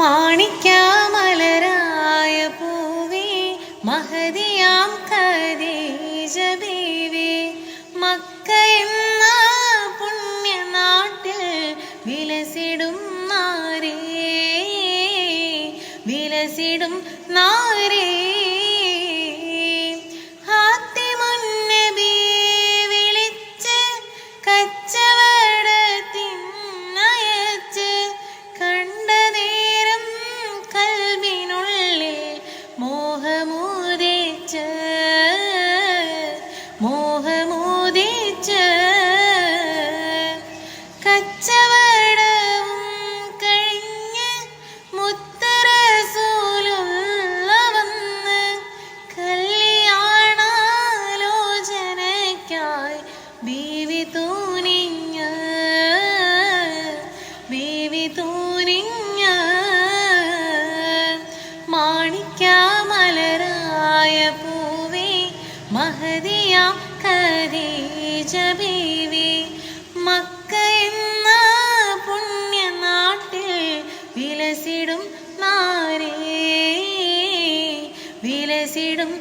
മാണിക്യാമലരായ പൂവേ മഹതിയാം കരീജ ബീവി മക്ക എന്ന പുണ്യനാട്ടിൽ വിലസിടും നാരേ വിലസിടും നാരേ. മാണിക്യാമലരായ പൂവേ മഹദിയ കരീജ ബീവി മക്ക എന്ന പുണ്യനാട്ടിൽ വിലസിടും നാരേ വിലസിടും